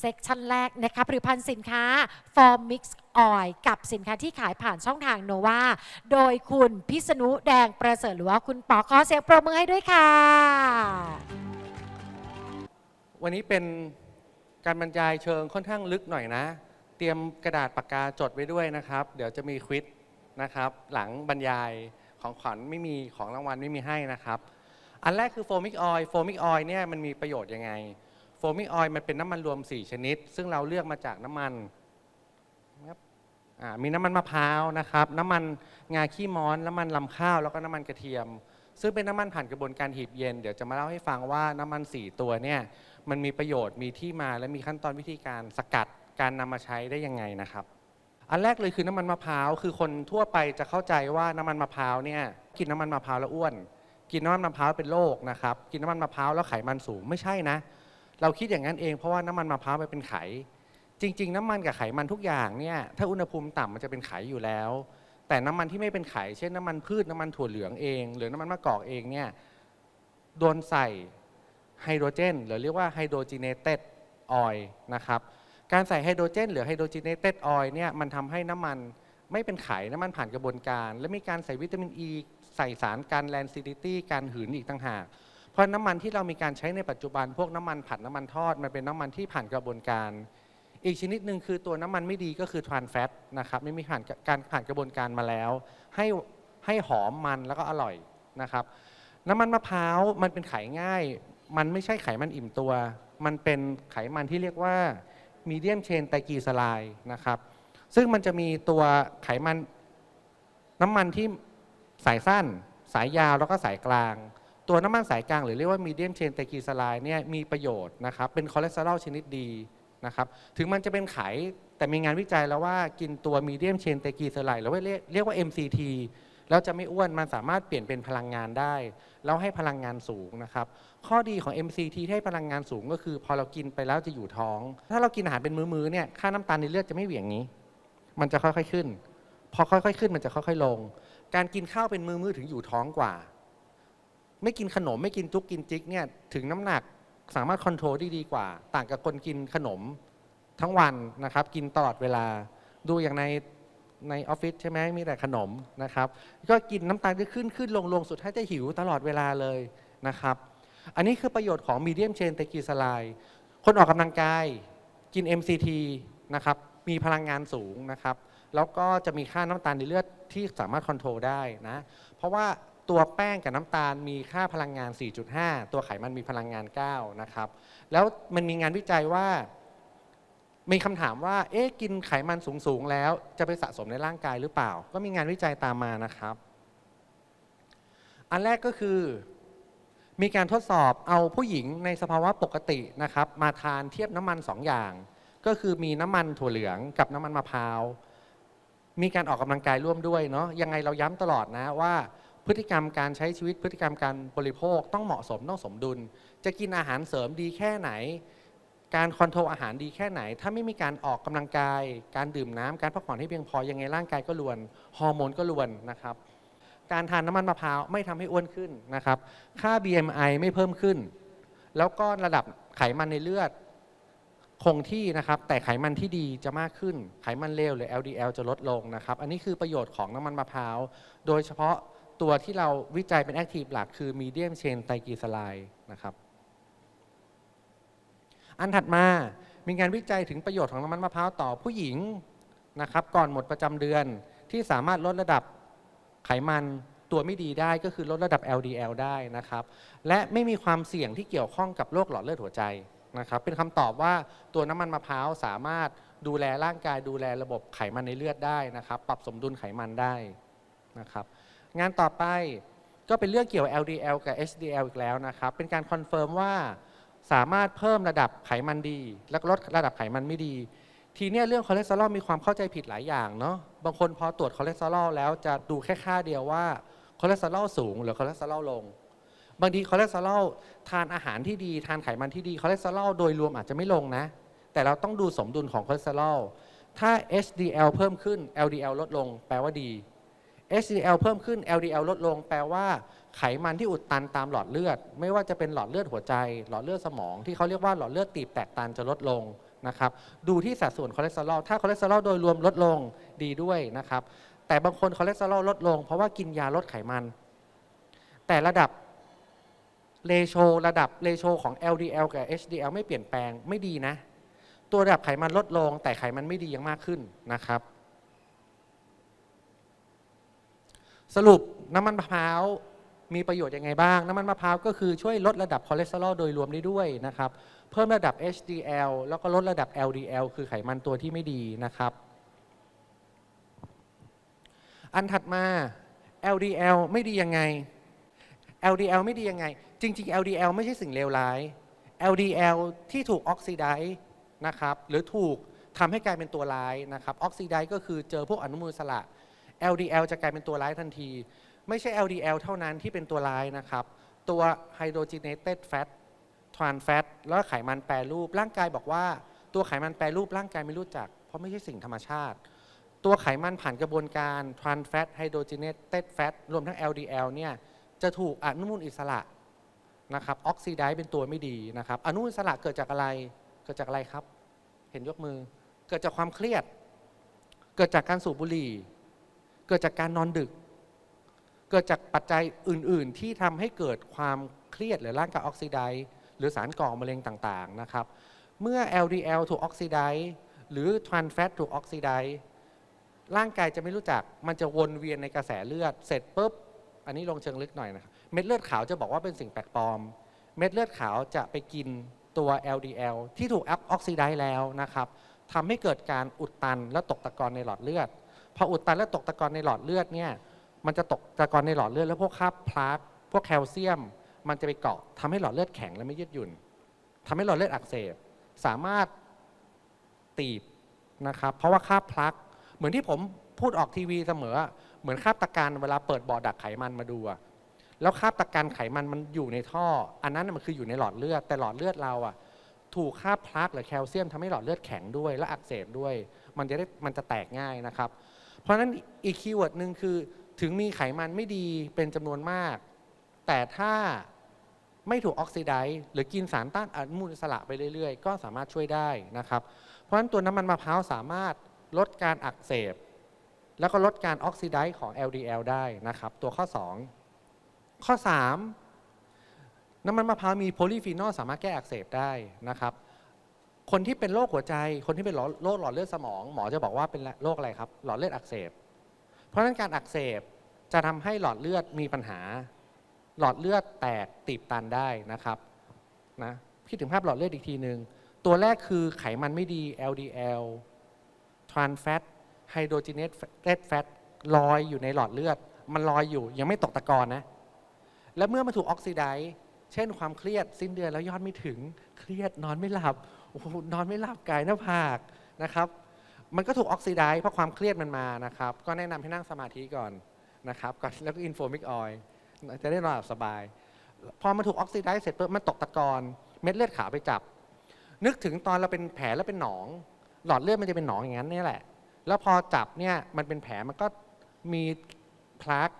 เซกชันแรกนะคะผลิตภัณฑ์สินค้า For Mix Oil กับสินค้าที่ขายผ่านช่องทางโนวาโดยคุณพิษณุแดงประเสริฐหรือว่าคุณปอขอเสียงปรบมือให้ด้วยค่ะ วันนี้เป็นการบรรยายเชิงค่อนข้างลึกหน่อยนะ เตรียมกระดาษปากกาจดไว้ด้วยนะครับ เดี๋ยวจะมีควิดนะครับ หลังบรรยายของขวัญไม่มีของรางวัลไม่มีให้นะครับ อันแรกคือโฟมิกออยล์โฟมิกออยล์เนี่ยมันมีประโยชน์ยังไง โฟมิออยล์มันเป็นน้ำมันรวม 4 ชนิด ซึ่งเราเลือกมาจากน้ำมันนะครับมีน้ำมันมะพร้าวนะครับ น้ำมันงาขี้ม้อน น้ำมันลำข้าว แล้วก็น้ำมันกระเทียม ซึ่งเป็นน้ำมันผ่านกระบวนการหีบเย็น เดี๋ยวจะมาเล่าให้ฟังว่าน้ำมัน 4 ตัวเนี่ยมันมีประโยชน์ มีที่มา และมีขั้นตอนวิธีการสกัด การนำมาใช้ได้ยังไงนะครับ อันแรกเลยคือน้ำมันมะพร้าว คือคนทั่วไปจะเข้าใจว่าน้ำมันมะพร้าวเนี่ยกินน้ำมันมะพร้าวแล้วอ้วน กินน้ำมันมะพร้าวเป็นโรคนะครับ กินน้ำมันมะพร้าวแล้วไขมันสูง ไม่ใช่นะ เราคิดอย่างนั้นเองเพราะว่าน้ำมันมะพร้าวมันเป็นไข จริง ๆ น้ำมันกับไขมันทุกอย่างเนี่ยถ้าอุณหภูมิต่ำมันจะเป็นไขอยู่แล้ว แต่น้ำมันที่ไม่เป็นไข เช่นน้ำมันพืชน้ำมันถั่วเหลืองเอง หรือน้ำมันมะกอกเองเนี่ยโดนใส่ไฮโดรเจน หรือเรียกว่าไฮโดรจีเนเต็ดออยล์นะครับการใส่ไฮโดรเจน หรือไฮโดรจีเนเต็ดออยล์เนี่ยมันทำให้น้ำมันไม่เป็นไขน้ำมันผ่านกระบวนการ และมีการใส่วิตามินอ e, ีใส่สารการแลนซิลิตี้การหืนอีกต่างหาก ราะน้ำมันที่เรามีการใช้ในปัจจุบัน พวกน้ำมันผัดน้ำมันทอด มันเป็นน้ำมันที่ผ่านกระบวนการ อีกชนิดหนึ่งคือตัวน้ำมันไม่ดีก็คือทรานแฟตนะครับไม่มีผ่านการผ่านกระบวนการมาแล้ว ให้ให้หอมมันแล้วก็อร่อยนะครับ น้ำมันมะพร้าวมันเป็นไขง่าย มันไม่ใช่ไขมันอิ่มตัว มันเป็นไขมันที่เรียกว่ามีเดียมเชนไตรกลีเซไรด์นะครับ ซึ่งมันจะมีตัวไขมันน้ำมันที่สายสั้น สายยาวแล้วก็สายกลาง ตัวน้ำมันสายกลางหรือเรียกว่ามีเดียมเชนไตรกลีเซอไรด์เนี่ยมีประโยชน์นะครับเป็นคอเลสเตอรอลชนิดดีนะครับถึงมันจะเป็นไขแต่มีงานวิจัยแล้วว่ากินตัวมีเดียมเชนไตรกลีเซอไรด์หรือว่าเรียกว่า MCT แล้วจะไม่อ้วนมันสามารถเปลี่ยนเป็นพลังงานได้ แล้วให้พลังงานสูงนะครับ ข้อดีของ MCT ที่ให้พลังงานสูงก็คือ พอเรากินไปแล้วจะอยู่ท้อง ถ้าเรากินอาหารเป็นมื้อๆเนี่ยค่าน้ำตาลในเลือดจะไม่เหวี่ยงนี้ มันจะค่อยๆขึ้น พอค่อยๆขึ้นมันจะค่อยๆลง การกินข้าวเป็นมื้อๆถึงอยู่ท้องกว่า ไม่กินขนมไม่กินจุกกินจิกเนี่ยถึงน้ำหนักสามารถคอนโทรลได้ดีกว่า ต่างกับคนกินขนมทั้งวันนะครับ กินตลอดเวลา ดูอย่างในในออฟฟิศใช่ไหมมีแต่ขนมนะครับ ก็กินน้ำตาลก็ขึ้นขึ้นลงลงสุดท้ายจะหิวตลอดเวลาเลยนะครับ อันนี้คือประโยชน์ของมีเดียมเชนเตกีสไลคนออกกำลังกายกิน MCT นะครับมีพลังงานสูงนะครับ แล้วก็จะมีค่าน้ำตาลในเลือดที่สามารถคอนโทรลได้นะ เพราะว่า ตัวแป้งกับน้ำตาลมีค่าพลังงาน 4.5 ตัวไขมันมีพลังงาน 9 นะครับ แล้วมันมีงานวิจัยว่า มีคำถามว่า เอ๊ะ กินไขมันสูง ๆ แล้วจะไปสะสมในร่างกายหรือเปล่า ก็มีงานวิจัยตามมานะครับ อันแรกก็คือ มีการทดสอบเอาผู้หญิงในสภาวะปกตินะครับ มาทานเทียบน้ำมัน 2 อย่าง ก็คือมีน้ำมันถั่วเหลืองกับน้ำมันมะพร้าว มีการออกกำลังกายร่วมด้วยเนาะ ยังไงเราย้ำตลอดนะว่า พฤติกรรมการใช้ชีวิตพฤติกรรมการบริโภคต้องเหมาะสมต้องสมดุล จะกินอาหารเสริมดีแค่ไหน การคอนโทรลอาหารดีแค่ไหน ถ้าไม่มีการออกกำลังกาย การดื่มน้ำการพักผ่อนให้เพียงพอยังไงร่างกายก็รวนฮอร์โมนก็รวนนะครับ การทานน้ำมันมะพร้าวไม่ทำให้อ้วนขึ้นนะครับ ค่า BMI ไม่เพิ่มขึ้น แล้วก็ระดับไขมันในเลือดคงที่นะครับแต่ไขมันที่ดีจะมากขึ้น ไขมันเลวหรือ LDL จะลดลงนะครับ อันนี้คือประโยชน์ของน้ำมันมะพร้าว โดยเฉพาะ ตัวที่เราวิจัยเป็นแอคทีฟหลักคือมีเดียมเชนไตรกลีเซอไรด์นะครับ อันถัดมามีงานวิจัยถึงประโยชน์ของน้ำมันมะพร้าวต่อผู้หญิงนะครับ ก่อนหมดประจำเดือนที่สามารถลดระดับไขมันตัวไม่ดีได้ก็คือลดระดับ LDL ได้นะครับ และไม่มีความเสี่ยงที่เกี่ยวข้องกับโรคหลอดเลือดหัวใจนะครับ เป็นคำตอบว่าตัวน้ำมันมะพร้าวสามารถดูแลร่างกายดูแลระบบไขมันในเลือดได้นะครับ ปรับสมดุลไขมันได้นะครับ งานต่อไปก็เป็นเรื่องเกี่ยว LDL กับ HDL อีกแล้วนะครับ เป็นการคอนเฟิร์มว่าสามารถเพิ่มระดับไขมันดี และลดระดับไขมันไม่ดี ทีนี้เรื่องคอเลสเตอรอลมีความเข้าใจผิดหลายอย่างเนาะ บางคนพอตรวจคอเลสเตอรอลแล้วจะดูแค่ค่าเดียวว่าคอเลสเตอรอลสูงหรือคอเลสเตอรอลลง บางทีคอเลสเตอรอลทานอาหารที่ดี ทานไขมันที่ดีคอเลสเตอรอลโดยรวมอาจจะไม่ลงนะ แต่เราต้องดูสมดุลของคอเลสเตอรอล ถ้า HDL เพิ่มขึ้น LDL ลดลง แปลว่าดี HDL เพิ่มขึ้น LDL ลดลง แปลว่าไขมันที่อุดตันตามหลอดเลือด ไม่ว่าจะเป็นหลอดเลือดหัวใจ หลอดเลือดสมอง ที่เขาเรียกว่าหลอดเลือดตีบแตกตันจะลดลงนะครับดูที่สัดส่วนคอเลสเตอรอลถ้าคอเลสเตอรอลโดยรวมลดลงดีด้วยนะครับแต่บางคนคอเลสเตอรอลลดลง เพราะว่ากินยาลดไขมัน แต่ระดับเลโชระดับเลโชของ LDL กับ HDL ไม่เปลี่ยนแปลงไม่ดีนะ ตัวระดับไขมันลดลง แต่ไขมันไม่ดียังมากขึ้นนะครับ สรุปน้ำมันมะพร้าวมีประโยชน์ยังไงบ้าง น้ำมันมะพร้าวก็คือช่วยลดระดับคอเลสเตอรอลโดยรวมได้ด้วยนะครับ เพิ่มระดับ HDL แล้วก็ลดระดับ LDL คือไขมันตัวที่ไม่ดีนะครับ อันถัดมา LDL ไม่ดียังไง LDL ไม่ดียังไง จริง ๆ LDL ไม่ใช่สิ่งเลวร้าย LDL ที่ถูกออกซิไดซ์นะครับ หรือถูกทำให้กลายเป็นตัวร้ายนะครับ ออกซิไดซ์ก็คือเจอพวกอนุมูลอิสระ LDL จะกลายเป็นตัวร้ายทันที ไม่ใช่ LDL เท่านั้นที่เป็นตัวร้ายนะครับ ตัว hydrogenated fat trans fat แล้วไขมันแปรรูป ร่างกายบอกว่า ตัวไขมันแปรรูปร่างกายไม่รู้จัก เพราะไม่ใช่สิ่งธรรมชาติ ตัวไขมันผ่านกระบวนการ trans fat hydrogenated fat รวมทั้ง LDL เนี่ยจะถูกอนุมูลอิสระนะครับออกซิไดซ์เป็นตัวไม่ดีนะครับอนุมูลอิสระเกิดจากอะไรเกิดจากอะไรครับ เห็นยกมือ เกิดจากความเครียด เกิดจากการสูบบุหรี่ เกิดจากการนอนดึก เกิดจากปัจจัยอื่น ๆ ที่ทำให้เกิดความเครียดหรือร่างกายออกซิไดซ์หรือสารก่อมะเร็งต่าง ๆ นะครับ เมื่อ LDL ถูกออกซิไดซ์หรือ trans fat ถูกออกซิไดซ์ร่างกายจะไม่รู้จัก มันจะวนเวียนในกระแสเลือด เสร็จปุ๊บ อันนี้ลงเชิงลึกหน่อยนะครับ เม็ดเลือดขาวจะบอกว่าเป็นสิ่งแปลกปลอม เม็ดเลือดขาวจะไปกินตัว LDL ที่ถูกออกซิไดซ์แล้วนะครับทำให้เกิดการอุดตันและตกตะกอนในหลอดเลือด ออุดตันและตกตะกอนในหลอดเลือดเนี่ยมันจะตกตะกอนในหลอดเลือด แล้วพวกคราบพลาสพวกแคลเซียม มันจะไปเกาะทำให้หลอดเลือดแข็งและไม่ยืดหยุ่นทำให้หลอดเลือดอักเสบสามารถตีบนะครับเพราะว่าคราบพลักเหมือนที่ผมพูดออกทีวีเสมอเหมือนคราบตะการเวลาเปิดบ่อดักไขมันมาดูอะแล้วคราบตะการไขมันมันอยู่ในท่อ อันนั้นมันคืออยู่ในหลอดเลือด แต่หลอดเลือดเราอะถูกคราบพลักหรือแคลเซียมทำให้หลอดเลือดแข็งด้วยและอักเสบด้วย มันจะได้มันจะแตกง่ายนะครับ เพราะฉะนั้นอีกคีย์เวิร์ดหนึ่งคือ ถึงมีไขมันไม่ดีเป็นจำนวนมาก แต่ถ้าไม่ถูกออกซิไดซ์หรือกินสารต้านอนุมูลอิสระไปเรื่อย ๆ ก็สามารถช่วยได้นะครับ เพราะฉะนั้นตัวน้ำมันมะพร้าวสามารถลดการอักเสบ แล้วก็ลดการออกซิไดซ์ของ LDL ได้นะครับ ตัวข้อ 2 ข้อ 3 น้ำมันมะพร้าวมีโพลีฟีนอลสามารถแก้อักเสบได้นะครับ คนที่เป็นโรคหัวใจ คนที่เป็นโรคหลอดเลือดสมอง หมอจะบอกว่าเป็นโรคอะไรครับ หลอดเลือดอักเสบ เพราะฉะนั้นการอักเสบจะทำให้หลอดเลือดมีปัญหา หลอดเลือดแตกตีบตันได้นะครับนะคิดถึงภาพหลอดเลือดอีกทีหนึ่งตัวแรกคือไขมันไม่ดี LDL trans fat hydrogenated fat ลอยอยู่ในหลอดเลือด มันลอยอยู่ยังไม่ตกตะกอนนะ แล้วเมื่อมันถูกออกซิไดซ์เช่นความเครียดสิ้นเดือนแล้วยอดไม่ถึง รียดนอนไม่หลับโอ้โหนอนไม่หลับกายหน้าผากนะครับ มันก็ถูกออกซิไดซ์เพราะความเครียดมันมานะครับ ก็แนะนำให้นั่งสมาธิก่อนนะครับก่อนแล้วก็อินโฟมิกออยจะได้นอนหลับสบาย พอมันถูกออกซิไดซ์เสร็จปุ๊บมันตกตะกอนเม็ดเลือดขาวไปจับ นึกถึงตอนเราเป็นแผลแล้วเป็นหนอง หลอดเลือดมันจะเป็นหนองอย่างนั้นนี่แหละ แล้วพอจับเนี่ยมันเป็นแผลมันก็มีพลาส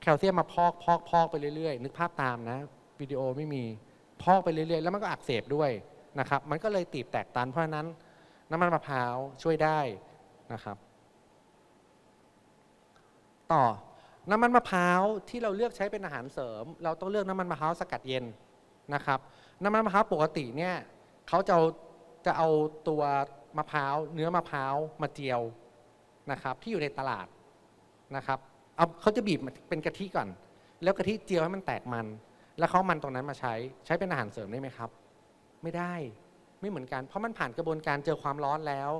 แคลเซียมมาพอกพอกพอกไปเรื่อยๆ นึกภาพตามนะวิดีโอไม่มี พอกไปเรื่อยๆ แล้วมันก็อักเสบด้วยนะครับ มันก็เลยตีบแตกตันเพราะฉะนั้นน้ำมันมะพร้าวช่วยได้นะครับ ต่อน้ำมันมะพร้าวที่เราเลือกใช้เป็นอาหารเสริม เราต้องเลือกน้ำมันมะพร้าวสกัดเย็นนะครับ น้ำมันมะพร้าวปกติเนี่ยเขาจะเอาจะเอาตัวมะพร้าวเนื้อมะพร้าวมาเจียวนะครับ ที่อยู่ในตลาดนะครับเอาเขาจะบีบเป็นกะทิก่อน แล้วกะทิเจียวให้มันแตกมัน แล้วเขามันตรงนั้นมาใช้ใช้เป็นอาหารเสริมได้ไหมครับ ไม่ได้ไม่เหมือนกัน เพราะมันผ่านกระบวนการเจอความร้อนแล้ว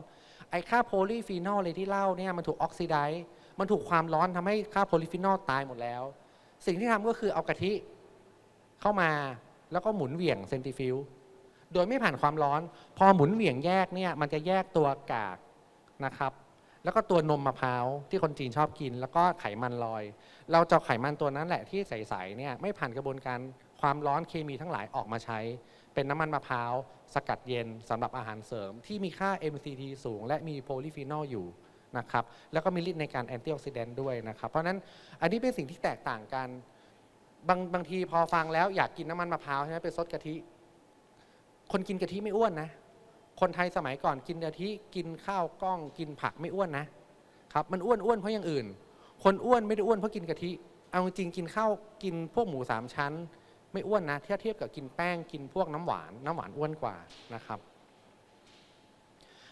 ไอ้ค่าโพลีฟีนอลเลยที่เล่าเนี่ยมันถูกออกซิไดซ์มันถูกความร้อนทำให้ค่าโพลีฟีนอลตายหมดแล้ว สิ่งที่ทำก็คือเอากะทิเข้ามาแล้วก็หมุนเหวี่ยงเซนติฟิวโดยไม่ผ่านความร้อน พอหมุนเหวี่ยงแยกเนี่ยมันจะแยกตัวกากนะครับ แล้วก็ตัวนมมะพร้าวที่คนจีนชอบกิน แล้วก็ไขมันลอย เราจะเอไขมันตัวนั้นแหละที่ใสๆเนี่ยไม่ผ่านกระบวนการความร้อนเคมีทั้งหลายออกมาใช้ เป็นน้ำมันมะพร้าว สกัดเย็นสำหรับอาหารเสริม ที่มีค่า MCT สูง และมีโพลีฟีนอลอยู่นะครับแล้วก็มีฤทธิ์ในการแอนตี้ออกซิแดนต์ด้วยนะครับ เพราะฉะนั้นอันนี้เป็นสิ่งที่แตกต่างกันบางบางทีพอฟังแล้วอยากกินน้ำมันมะพร้าวใช่ไหมไปซดกะทิ คนกินกะทิไม่อ้วนนะ คนไทยสมัยก่อนกินกะทิกินข้าวกล้องกินผักไม่อ้วนนะครับ มันอ้วนอ้วนเพราะอย่างอื่น คนอ้วนไม่ได้อ้วนเพราะกินกะทิ เอาจริงกินข้าวกินพวกหมูสามชั้น ไม่อ้วนนะถ้าเทียบกับกินแป้งกินพวกน้ำหวานน้ำหวานอ้วนกว่านะครับ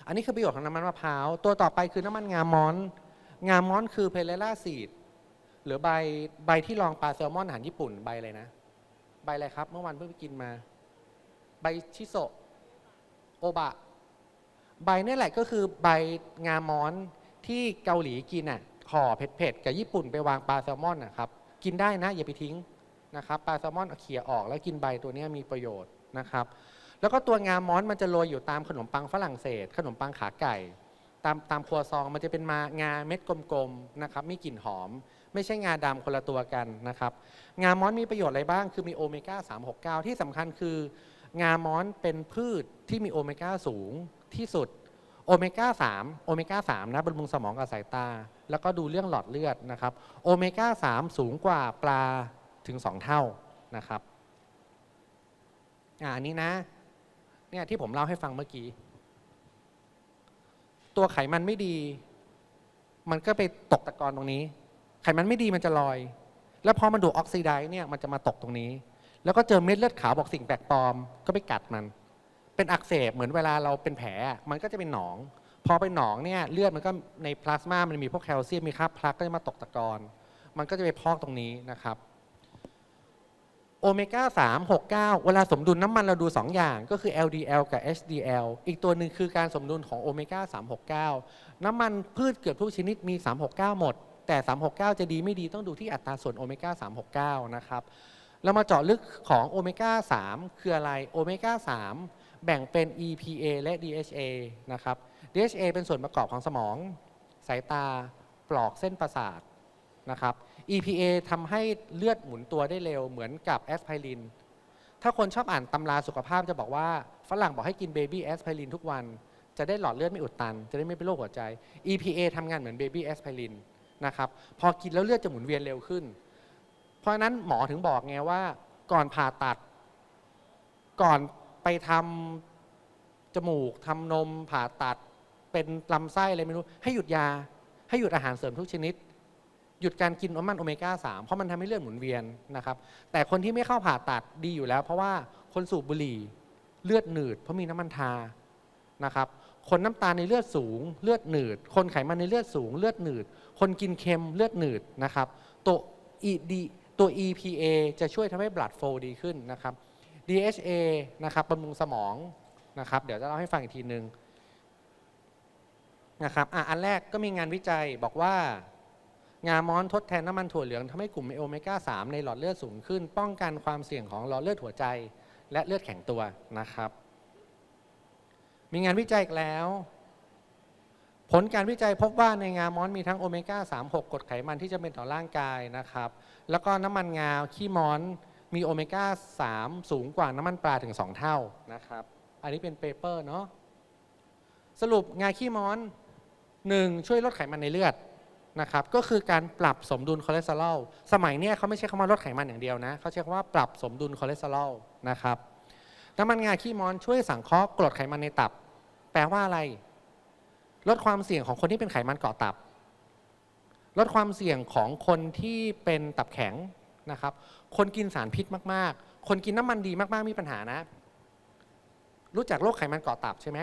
อันนี้คือประโยชน์ของน้ำมันมะพร้าว ตัวต่อไปคือน้ำมันงามอน งามอนคือเพลล่าซีดหรือใบใบที่รองปลาแซลมอนอาหารญี่ปุ่นใบอะไรนะ ใบอะไรครับ เมื่อวานเพิ่งไปกินมา ใบชิโซะ โอบะ ใบนี่แหละก็คือใบงามอนที่เกาหลีกินอะห่อเผ็ดๆกับญี่ปุ่นไปวางปลาแซลมอนนะครับกินได้นะอย่าไปทิ้งนะครับปลาแซลมอนเอาเขี่ยออกแล้วกินใบตัวนี้มีประโยชน์นะครับ แล้วก็ตัวงามอนมันจะโรยอยู่ตามขนมปังฝรั่งเศส ขนมปังขาไก่ ตามตามครัวซองมันจะเป็นมางาเม็ดกลมๆนะครับมีกลิ่นหอม ไม่ใช่งาดำคนละตัวกันนะครับ งามอนมีประโยชน์อะไรบ้าง คือมีโอเมก้า369 ที่สำคัญคือ งามอนเป็นพืชที่มีโอเมก้าสูงที่สุดโอเมก้า3โอเมก้า3นะบำรุงสมองกับสายตา แล้วก็ดูเรื่องหลอดเลือดนะครับโอเมก้า3สูงกว่าปลาถึง 2 เท่านะครับอันนี้นะเนี่ยที่ผมเล่าให้ฟังเมื่อกี้ ตัวไขมันไม่ดี มันก็ไปตกตะกอนตรงนี้ ไขมันไม่ดีมันจะลอย แล้วพอมันดูดออกซิไดซ์เนี่ยมันจะมาตกตรงนี้ แล้วก็เจอเม็ดเลือดขาวบอกสิ่งแปลกปลอมก็ไปกัดมัน เป็นอักเสบเหมือนเวลาเราเป็นแผลมันก็จะเป็นหนอง พอเป็นหนองเนี่ยเลือดมันก็ในพลาสมามันมีพวกแคลเซียมมีคราบพลักก็จะมาตกตะกอนมันก็จะไปพอกตรงนี้นะครับโอเมก้า 3 6 9 เวลาสมดุลน้ำมันเราดู 2 อย่างก็คือ LDL กับ HDL อีกตัวหนึ่งคือการสมดุลของโอเมก้า 369 น้ำมันพืชเกือบทุกชนิดมี 369 หมด แต่ 369 จะดีไม่ดีต้องดูที่อัตราส่วนโอเมก้า 369 นะครับ เรามาเจาะลึกของโอเมก้า 3 คืออะไร โอเมก้า 3 แบ่งเป็น EPA และ DHA นะครับ DHA เป็นส่วนประกอบของสมอง สายตา ปลอกเส้นประสาทนะครับ EPA ทำให้เลือดหมุนตัวได้เร็วเหมือนกับแอสไพริน ถ้าคนชอบอ่านตำราสุขภาพจะบอกว่าฝรั่งบอกให้กินเบบี้แอสไพรินทุกวัน จะได้หลอดเลือดไม่อุดตัน จะได้ไม่เป็นโรคหัวใจ EPA ทำงานเหมือนเบบี้แอสไพรินนะครับ พอกินแล้วเลือดจะหมุนเวียนเร็วขึ้น เพราะฉะนั้นหมอถึงบอกไงว่า ก่อนผ่าตัด ก่อนไปทำจมูกทำนม ผ่าตัด เป็นลำไส้อะไรไม่รู้ ให้หยุดยา ให้หยุดอาหารเสริมทุกชนิด หยุดการกินน้ำมันโอเมก้า3เพราะมันทำให้เลือดหมุนเวียนนะครับ แต่คนที่ไม่เข้าผ่าตัดดีอยู่แล้ว เพราะว่าคนสูบบุหรี่เลือดหนืด เพราะมีน้ำมันทานะครับคนน้ำตาลในเลือดสูงเลือดหนืด คนไขมันในเลือดสูงเลือดหนืด คนกินเค็มเลือดหนืดนะครับ โตัว ED ตัว EPA จะช่วยทำให้ blood flow ดีขึ้นนะครับ DHA นะครับบำรุงสมองนะครับ เดี๋ยวจะเล่าให้ฟังอีกทีหนึ่งนะครับอะอันแรกก็มีงานวิจัยบอกว่างามอนทดแทนน้ำมันถั่วเหลืองทำให้กลุ่มโอเมก้า 3 ในหลอดเลือดสูงขึ้น ป้องกันความเสี่ยงของหลอดเลือดหัวใจ และเลือดแข็งตัวนะครับ มีงานวิจัยอีกแล้ว ผลการวิจัยพบว่าในงามอนมีทั้งโอเมก้า 3 6กรดไขมันที่จะเป็นต่อร่างกายนะครับ แล้วก็น้ำมันงาขี้มอนมีโอเมก้า 3 สูงกว่าน้ำมันปลาถึง 2 เท่านะครับ อันนี้เป็นเปเปอร์เนาะสรุปงาขี้มอน 1. ช่วยลดไขมันในเลือดนะครับก็คือการปรับสมดุลคอเลสเตอรอลสมัยเนี้ยเขาไม่ใช่คำว่าลดไขมันอย่างเดียวนะเขาใช้คำว่าปรับสมดุลคอเลสเตอรอลนะครับน้ำมันงาขี้มอนช่วยสังเคราะห์กรดไขมันในตับ แปลว่าอะไร ลดความเสี่ยงของคนที่เป็นไขมันเกาะตับ ลดความเสี่ยงของคนที่เป็นตับแข็งนะครับ คนกินสารพิษมากๆ คนกินน้ำมันดีมากๆมีปัญหานะ รู้จักโรคไขมันเกาะตับใช่ไหม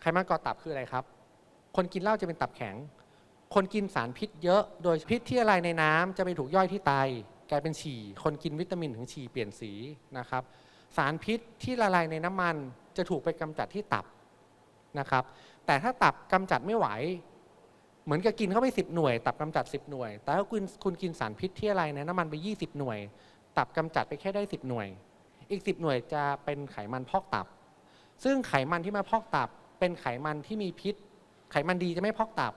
ไขมันเกาะตับคืออะไรครับ คนกินเหล้าจะเป็นตับแข็ง คนกินสารพิษเยอะ โดยพิษที่ละลายในน้ำจะไปถูกย่อยที่ไตกลายเป็นฉี่ คนกินวิตามินถึงฉี่เปลี่ยนสีนะครับ สารพิษที่ละลายในน้ำมันจะถูกไปกำจัดที่ตับนะครับ แต่ถ้าตับกำจัดไม่ไหว เหมือนกับกินเข้าไป10 หน่วย ตับกำจัด 10 หน่วย แต่ถ้าคุณคุณกินสารพิษที่อะไรในน้ำมันไป 20 หน่วย ตับกำจัดไปแค่ได้ 10 หน่วย อีก 10 หน่วยจะเป็นไขมันพอกตับ ซึ่งไขมันที่มาพอกตับ เป็นไขมันที่มีพิษ ไขมันดีจะไม่พอกตับ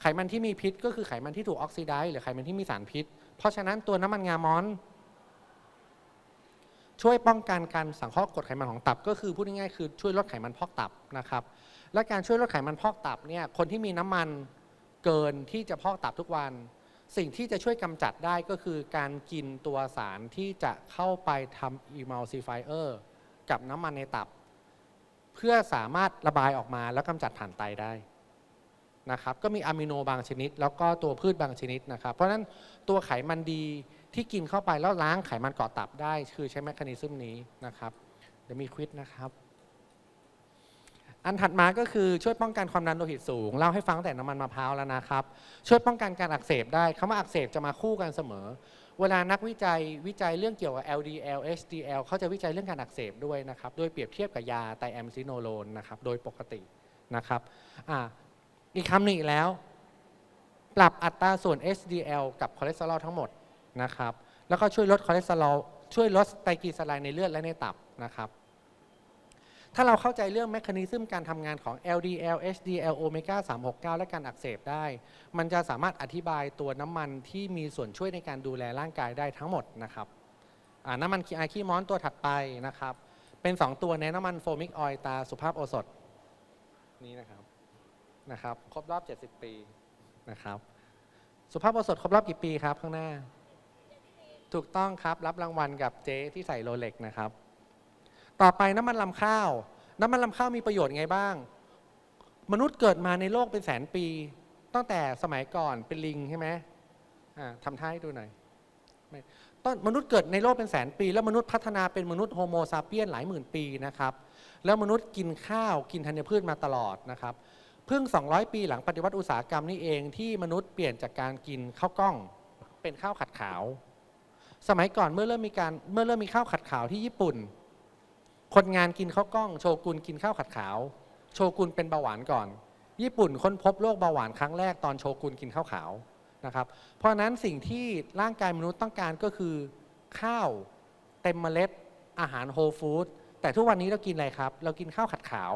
ไขมันที่มีพิษก็คือไขมันที่ถูกออกซิไดซ์หรือไขมันที่มีสารพิษ เพราะฉะนั้นตัวน้ำมันงามอนช่วยป้องกันการสังเคราะห์กรดไขมันของตับก็คือพูดง่ายๆคือช่วยลดไขมันพอกตับนะครับ และการช่วยลดไขมันพอกตับเนี่ยคนที่มีน้ำมันเกินที่จะพอกตับทุกวัน สิ่งที่จะช่วยกำจัดได้ก็คือการกินตัวสารที่จะเข้าไปทำ emulsifier กับน้ำมันในตับ เพื่อสามารถระบายออกมาแล้วกำจัดฐานไตได้นะครับก็มีอะมิโนบางชนิด แล้วก็ตัวพืชบางชนิดนะครับ เพราะฉะนั้นตัวไขมันดีที่กินเข้าไปแล้วล้างไขมันเกาะตับได้ คือใช้แมคานิซึมนี้นะครับ เดี๋ยวมีควิดนะครับ อันถัดมาก็คือช่วยป้องกันความดันโลหิตสูงเล่าให้ฟังแต่น้ำมันมะพร้าวแล้วนะครับ ช่วยป้องกันการอักเสบได้คำว่าอักเสบจะมาคู่กันเสมอ เวลานักวิจัยวิจัยเรื่องเกี่ยวกับ LDL HDL เขาจะวิจัยเรื่องการอักเสบด้วยนะครับ โดยเปรียบเทียบกับยาไตแอมซิโนโลนนะครับโดยปกตินะครับออีกคำหนึ่งอีกแล้ว ปรับอัตราส่วน HDL กับคอเลสเตอรอลทั้งหมดนะครับแล้วก็ช่วยลดคอเลสเตอรอลช่วยลดไตรกลีเซอไรด์ในเลือดและในตับนะครับ ถ้าเราเข้าใจเรื่องแมคานิซึมการทำงานของ LDL HDL โอเมก้า369 และการอักเสบได้ มันจะสามารถอธิบายตัวน้ำมันที่มีส่วนช่วยในการดูแลร่างกายได้ทั้งหมดนะครับน้ำมันอาคีมอนตัวถัดไปนะครับ เป็น 2 ตัวในน้ำมันโฟมิกออยล์ตาสุภาพโอสถนี่นะครับนะครับครบรอบ 70 ปีนะครับสุภาพโอสถครบรอบกี่ปีครับข้างหน้า ถูกต้องครับรับรางวัลกับเจ๊ที่ใส่โรเล็กนะครับ ต่อไปน้ำมันลำข้าว น้ำมันลำข้าวมีประโยชน์ไงบ้าง มนุษย์เกิดมาในโลกเป็นแสนปี ตั้งแต่สมัยก่อนเป็นลิงใช่ไหมทำท่าให้ดูหน่อยไม่ต้นมนุษย์เกิดในโลกเป็นแสนปี แล้วมนุษย์พัฒนาเป็นมนุษย์โฮโมซาเปียนหลายหมื่นปีนะครับ แล้วมนุษย์กินข้าวกินธัญพืชมาตลอดนะครับ เพิ่ง 200 ปีหลังปฏิวัติอุตสาหกรรมนี่เองที่มนุษย์เปลี่ยนจากการกินข้าวกล้อง เป็นข้าวขัดขาว สมัยก่อนเมื่อเริ่มมีการเมื่อเริ่มมีข้าวขัดขาวที่ญี่ปุ่น คนงานกินข้าวกล้อง โชกุนกินข้าวขัดขาว โชกุนเป็นเบาหวานก่อน ญี่ปุ่นค้นพบโรคเบาหวานครั้งแรกตอนโชกุนกินข้าวขาวนะครับเพราะฉะนั้นสิ่งที่ร่างกายมนุษย์ต้องการก็คือ ข้าวเต็มเมล็ดอาหารโฮลฟู้ดแต่ทุกวันนี้เรากินอะไรครับ เรากินข้าวขัดขาว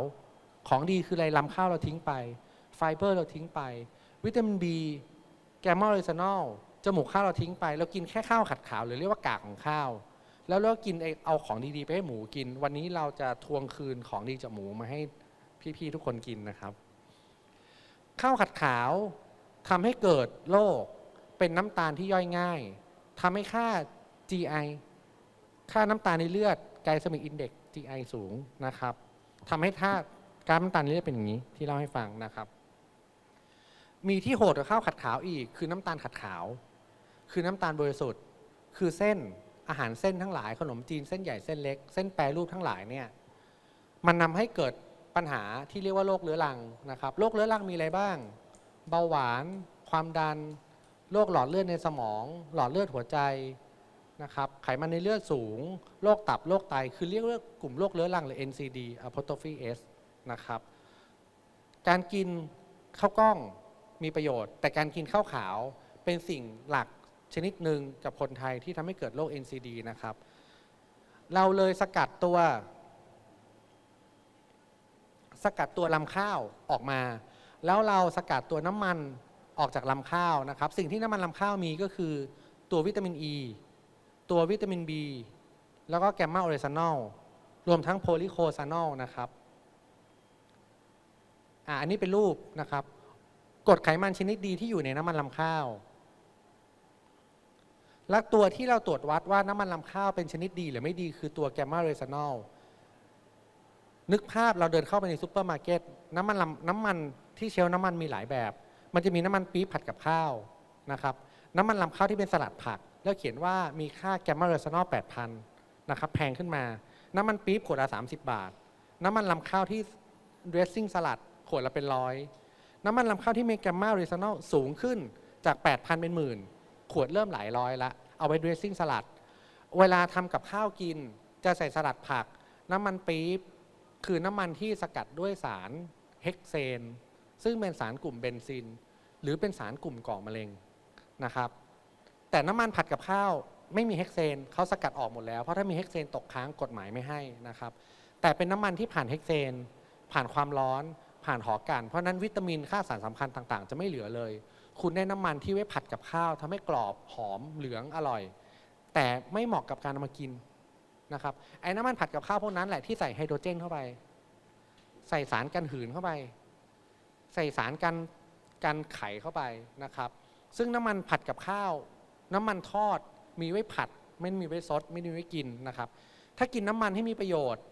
ของดีคืออะไรลำข้าวเราทิ้งไป ไฟเบอร์เราทิ้งไป วิตามินบีแกมมาเรซานอลจมูกข้าวเราทิ้งไป เรากินแค่ข้าวขัดขาว หรือเรียกว่ากากของข้าว แล้วเรากินไอ้เอาของดีๆ ไปให้หมูกิน วันนี้เราจะทวงคืนของดีจากหมูมาให้พี่ๆทุกคนกินนะครับข้าวขัดขาวทำให้เกิดโรคเป็นน้ำตาลที่ย่อยง่ายทำให้ค่า GI ค่าน้ำตาลในเลือดไกลสมิกอินเด็ก GI สูงนะครับทำให้ค่าการน้ำตาลในเลือดเป็นอย่างนี้ที่เล่าให้ฟังนะครับ มีที่โหดกว่าข้าวขัดขาวอีก คือน้ำตาลขัดขาว คือน้ำตาลบริสุทธิ์ คือเส้น อาหารเส้นทั้งหลายขนมจีนเส้นใหญ่เส้นเล็ก เส้นแปรรูปทั้งหลายเนี่ยมันนำให้เกิดปัญหาที่เรียกว่าโรคเรื้อรังนะครับโรคเรื้อรังมีอะไรบ้าง เบาหวาน ความดันโรคหลอดเลือดในสมอง หลอดเลือดหัวใจนะครับไขมันในเลือดสูงโรคตับโรคไตคือเรียกว่ากลุ่มโรคเรื้อรังหรือ NCD apostrophe S นะครับการกินข้าวกล้องมีประโยชน์ แต่การกินข้าวขาวเป็นสิ่งหลัก ชนิดหนึ่งกับคนไทยที่ทำให้เกิดโรค NCD นะครับ เราเลยสกัดตัว สกัดตัวลำข้าวออกมา แล้วเราสกัดตัวน้ำมันออกจากลำข้าวนะครับ สิ่งที่น้ำมันลำข้าวมีก็คือตัววิตามินอ e, ีตัววิตามิน B แล้วก็แกมมาโอเรซานอลรวมทั้งโพลิโคซานอลนะครับอ่าอันนี้เป็นรูปนะครับกรดไขมันชนิดดีที่อยู่ในน้ำมันลำข้าว และตัวที่เราตรวจวัดว่าน้ำมันลำข้าวเป็นชนิดดีหรือไม่ดีคือตัวแกมมาเรซานอลนึกภาพเราเดินเข้าไปในซูเปอร์มาร์เก็ตน้ำมันลำน้ำมันที่เชลน้ำมันมีหลายแบบ มันจะมีน้ำมันปี๊บผัดกับข้าวนะครับน้ำมันลำข้าวที่เป็นสลัดผัก แล้วเขียนว่ามีค่าแกมมาเรซานอล8,000นะครับแพงขึ้นมา น้ำมันปี๊บขวดละ30 บาท น้ำมันลำข้าวที่เดรสซิ่งสลัดขวดละเป็นร้อยน้ำมันลำข้าวที่มีแกมมาเรซานอลสูงขึ้นจาก 8,000 เป็นหมื่น ขวดเริ่มหลายร้อยละ เอาไว้เดรสซิ่งสลัด เวลาทำกับข้าวกิน จะใส่สลัดผัก น้ำมันปี๊บคือน้ำมันที่สกัดด้วยสารเฮกเซน ซึ่งเป็นสารกลุ่มเบนซิน หรือเป็นสารกลุ่มก่อมะเร็งนะครับ แต่น้ำมันผัดกับข้าวไม่มีเฮกเซนเขาสกัดออกหมดแล้ว เพราะถ้ามีเฮกเซนตกค้างกฎหมายไม่ให้นะครับ แต่เป็นน้ำมันที่ผ่านเฮกเซน ผ่านความร้อน ผ่านหอกันเพราะฉะนั้นวิตามินค่าสารสำคัญต่าง ๆ จะไม่เหลือเลย คุณได้น้ำมันที่ไว้ผัดกับข้าวทำให้กรอบหอมเหลืองอร่อย แต่ไม่เหมาะกับการเอามากินนะครับไอ้น้ำมันผัดกับข้าวพวกนั้นแหละที่ใส่ไฮโดรเจนเข้าไป ใส่สารกันหืนเข้าไป ใส่สารกันกันไขเข้าไปนะครับ ซึ่งน้ำมันผัดกับข้าว น้ำมันทอดมีไว้ผัด ไม่มีไว้ซดไม่มีไว้กินนะครับ ถ้ากินน้ำมันให้มีประโยชน์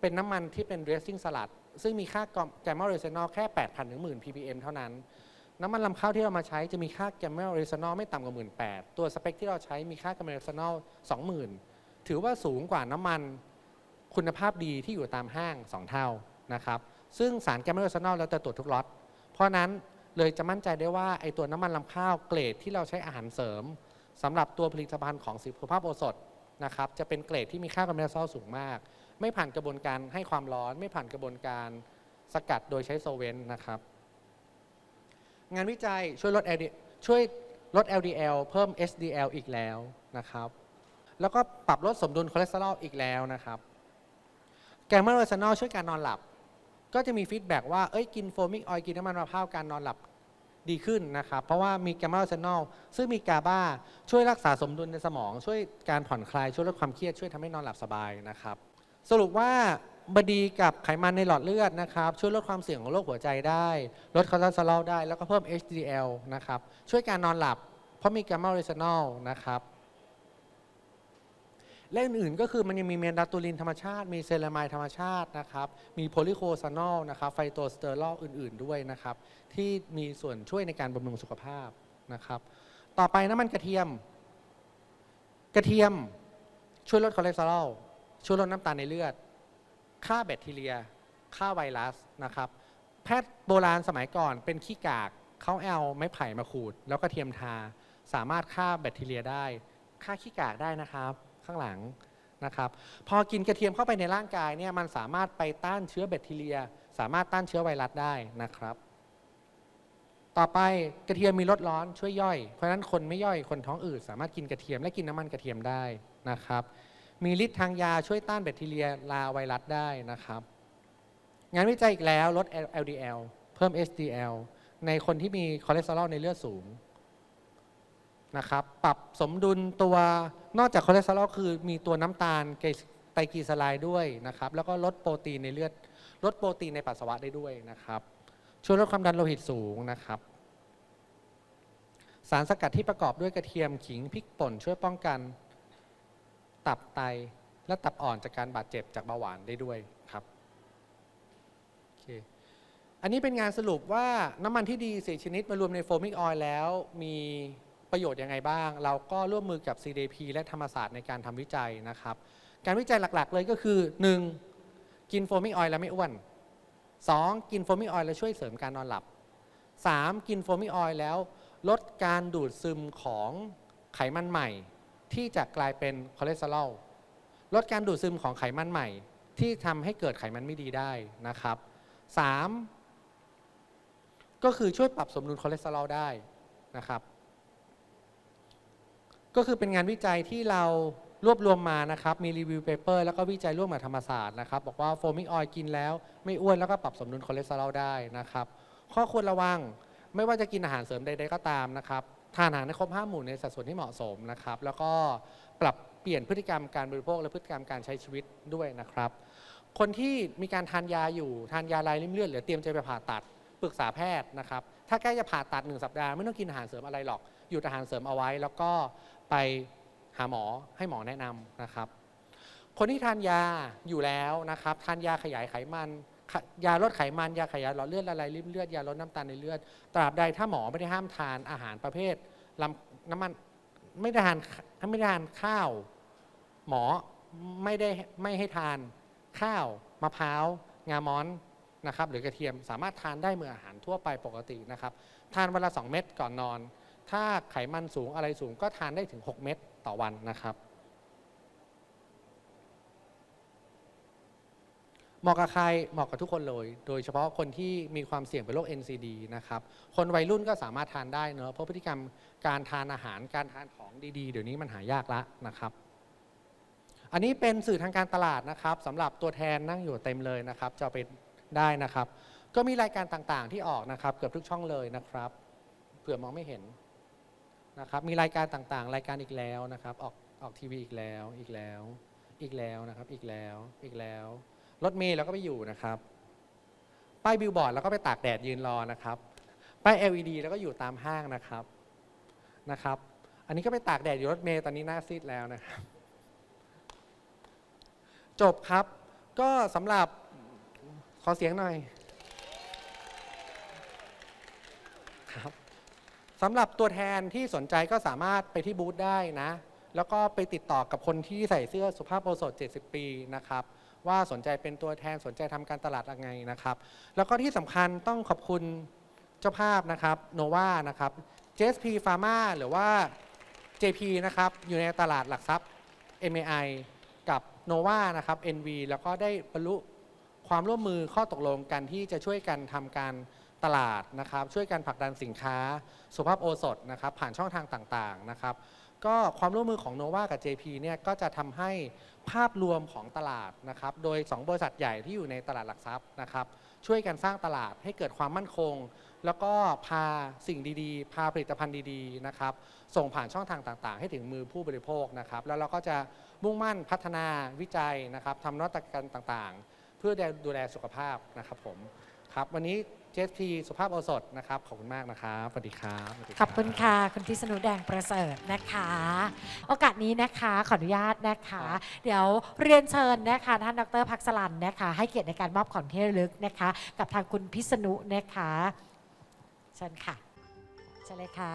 เป็นน้ำมันที่เป็น dressing สลัดซึ่งมีค่าแกมมาเรซนอลแค่ 8,000ถึง10,000 ppm เท่านั้น น้ำมันลำข้าวที่เรามาใช้จะมีค่าแกมเมาเรซานอลไม่ต่ำกว่า 18,000ตัวสเปคที่เราใช้มีค่าแกมเมาเรซานอล20,000ถือว่าสูงกว่าน้ำมันคุณภาพดีที่อยู่ตามห้าง 2 เท่านะครับซึ่งสารแกมเมาเรซานอลเราจะตรวจทุกล็อตเพราะนั้นเลยจะมั่นใจได้ว่าไอตัวน้ำมันลำข้าวเกรดที่เราใช้อาหารเสริมสำหรับตัวผลิตภัณฑ์ของสุขภาพโอสถนะครับจะเป็นเกรดที่มีค่าแกมเมาเรซานอลสูงมาก ไม่ผ่านกระบวนการให้ความร้อน ไม่ผ่านกระบวนการสกัดโดยใช้โซเวนนะครับ งานวิจัยช่วยลด LDL ช่วยลด LDL เพิ่ม HDL อีกแล้วนะครับ แล้วก็ปรับลดสมดุลคอเลสเตอรอลอีกแล้วนะครับแกมมาโรซานอลช่วยการนอนหลับ ก็จะมีฟีดแบ็กว่าเอ้ยกินโฟมิกออยล์กินน้ำมันมะพร้าวการนอนหลับดีขึ้นนะครับ เพราะว่ามีแกมมาโรซานอลซึ่งมีกาบาช่วยรักษาสมดุลในสมอง ช่วยการผ่อนคลายช่วยลดความเครียดช่วยทำให้นอนหลับสบายนะครับ สรุปว่า บดีกับไขมันในหลอดเลือดนะครับ ช่วยลดความเสี่ยงของโรคหัวใจได้ ลดคอเลสเตอรอลได้ แล้วก็เพิ่ม HDL นะครับ ช่วยการนอนหลับ เพราะมีแกมมาเรซานอลนะครับ และอื่นๆก็คือมันยังมีเมนดาตูลินธรรมชาติ มีเซรามายธรรมชาตินะครับ มีโพลิโคซานอลนะครับ ไฟโตสเตอรอลอื่นๆด้วยนะครับ ที่มีส่วนช่วยในการบำรุงสุขภาพนะครับ ต่อไปน้ำมันกระเทียม กระเทียมช่วยลดคอเลสเตอรอล ช่วยลดน้ำตาลในเลือด ฆ่าแบคทีเรียฆ่าไวรัสนะครับ แพทย์โบราณสมัยก่อนเป็นขี้กากเขาเอาไม้ไผ่มาขูด แล้วก็เทียมทา สามารถฆ่าแบคทีเรียได้ฆ่าขี้กากได้นะครับ ข้างหลังนะครับ พอกินกระเทียมเข้าไปในร่างกายเนี่ยมันสามารถไปต้านเชื้อแบคทีเรีย สามารถต้านเชื้อไวรัสได้นะครับ ต่อไปกระเทียมมีรสร้อนช่วยย่อย เพราะฉะนั้นคนไม่ย่อยคนท้องอืดสามารถกินกระเทียมและกินน้ำมันกระเทียมได้นะครับ มีฤทธิ์ทางยาช่วยต้านแบคทีเรียลาไวรัสได้นะครับ งานวิจัยอีกแล้วลด LDL เพิ่ม HDL ในคนที่มีคอเลสเตอรอลในเลือดสูงนะครับปรับสมดุลตัวนอกจากคอเลสเตอรอลคือมีตัวน้ำตาลไตรกลีเซอไรด์ด้วยนะครับ แล้วก็ลดโปรตีนในเลือด ลดโปรตีนในปัสสาวะได้ด้วยนะครับ ช่วยลดความดันโลหิตสูงนะครับ สารสกัดที่ประกอบด้วยกระเทียมขิงพริกป่นช่วยป้องกัน ตับไตและตับอ่อนจากการบาดเจ็บจากเบาหวานได้ด้วยครับโอเคอันนี้เป็นงานสรุปว่าน้ำมันที่ดีสี่ชนิดมารวมในโฟมิกออยล์แล้วมีประโยชน์ยังไงบ้าง เราก็ร่วมมือกับ CDP และธรรมศาสตร์ในการทำวิจัยนะครับ การวิจัยหลักๆ เลยก็คือ 1. กินโฟมิกออยล์แล้วไม่อ้วน 2. กินโฟมิกออยล์แล้วช่วยเสริมการนอนหลับ 3. กินโฟมิกออยล์แล้วลดการดูดซึมของไขมันใหม่ ที่จะกลายเป็นคอเลสเตอรอลลดการดูดซึมของไขมันใหม่ ที่ทำให้เกิดไขมันไม่ดีได้นะครับ 3. ก็คือช่วยปรับสมดุลคอเลสเตอรอลได้นะครับ ก็คือเป็นงานวิจัยที่เรารวบรวมมานะครับ มีรีวิวเปเปอร์แล้วก็วิจัยร่วมกับธรรมศาสตร์นะครับ บอกว่าโฟมิกออยล์กินแล้ว ไม่อ้วนแล้วก็ปรับสมดุลคอเลสเตอรอลได้นะครับ ข้อควรระวังไม่ว่าจะกินอาหารเสริมใดๆก็ตามนะครับ ทานอาหารในครบห้าหมู่ในสัดส่วนที่เหมาะสมนะครับ แล้วก็ปรับเปลี่ยนพฤติกรรมการบริโภคและพฤติกรรมการใช้ชีวิตด้วยนะครับ คนที่มีการทานยาอยู่ทานยาลายริ่มเลือดหรือเตรียมใจไปผ่าตัดปรึกษาแพทย์นะครับ ถ้าใกล้จะผ่าตัดหนึ่งสัปดาห์ไม่ต้องกินอาหารเสริมอะไรหรอก หยุดอาหารเสริมเอาไว้ แล้วก็ไปหาหมอให้หมอแนะนำนะครับ คนที่ทานยาอยู่แล้วนะครับ ทานยาขยายไขมัน ยาลดไขมันยาขยายหลอดเลือดละลายริ่มเลือดยาลดน้ำตาลในเลือด ตราบใดถ้าหมอไม่ได้ห้ามทานอาหารประเภทลำน้ำมันไม่ได้ทานไม่ได้ทานข้าว หมอไม่ได้ไม่ให้ทานข้าวมะพร้าวงามอนนะครับหรือกระเทียมสามารถทานได้เมื่ออาหารทั่วไปปกตินะครับ ทานวันละ 2 เม็ดก่อนนอน ถ้าไขมันสูงอะไรสูงก็ทานได้ถึง 6 เม็ดต่อวันนะครับ เหมาะกับใครเหมาะกับทุกคนเลย โดยเฉพาะคนที่มีความเสี่ยงเป็นโรค NCD นะครับ คนวัยรุ่นก็สามารถทานได้เนอะเพราะพฤติกรรมการทานอาหารการทานของดีๆ เดี๋ยวนี้มันหายากละนะครับ อันนี้เป็นสื่อทางการตลาดนะครับสำหรับตัวแทนนั่งอยู่เต็มเลยนะครับ จะเอาไปได้นะครับ ก็มีรายการต่างๆที่ออกนะครับ เกือบทุกช่องเลยนะครับ เผื่อมองไม่เห็นนะครับ มีรายการต่างๆ รายการอีกแล้วนะครับ ออกออกทีวีอีกแล้วอีกแล้ว อีกแล้วนะครับ อีกแล้วอีกแล้ว รถเมล์เราก็ไปอยู่นะครับป้ายบิลบอร์ดแล้วก็ไปตากแดดยืนรอนะครับป้าย LED แล้วก็อยู่ตามห้างนะครับนะครับ อันนี้ก็ไปตากแดดอยู่รถเมล์ตอนนี้หน้าซีดแล้วนะครับ จบครับ ก็สำหรับขอเสียงหน่อยครับสำหรับตัวแทนที่สนใจก็สามารถไปที่บูธได้นะ แล้วก็ไปติดต่อกับคนที่ใส่เสื้อสุภาพโอสถ 70 ปีนะครับ ว่าสนใจเป็นตัวแทนสนใจทำการตลาดยังไงนะครับ แล้วก็ที่สำคัญต้องขอบคุณเจ้าภาพนะครับโนวานะครับ JSP Pharma หรือว่า JP นะครับอยู่ในตลาดหลักทรัพย์ MAI กับ Nova นะครับ NV แล้วก็ได้บรรลุความร่วมมือข้อตกลงกันที่จะช่วยกันทำการตลาดนะครับ ช่วยกันผลักดันสินค้า สุภาพโอสถนะครับ ผ่านช่องทางต่างๆนะครับ ก็ความร่วมมือของ Nova กับ JP เนี่ยก็จะทำให้ภาพรวมของตลาดนะครับ โดย 2 บริษัทใหญ่ที่อยู่ในตลาดหลักทรัพย์นะครับ ช่วยกันสร้างตลาดให้เกิดความมั่นคง แล้วก็พาสิ่งดีๆ พาผลิตภัณฑ์ดีๆนะครับ ส่งผ่านช่องทางต่างๆ ให้ถึงมือผู้บริโภคนะครับ แล้วเราก็จะมุ่งมั่นพัฒนาวิจัยนะครับทำนวัตกรรมต่างๆ เพื่อดูแลสุขภาพนะครับผมครับวันนี้ เจสทีสุภาพโอสถนะครับ ขอบคุณมากนะครับสวัสดีครับสวัสดีขอบคุณค่ะ คุณพิษณุแดงประเสริฐนะคะ โอกาสนี้นะคะขออนุญาตนะคะ เดี๋ยวเรียนเชิญนะคะ ท่านดรพักสลันนะคะ ให้เกียรติในการมอบของที่ระลึกนะคะ กับทางคุณพิษณุนะคะ เชิญค่ะเชิญเลยค่ะ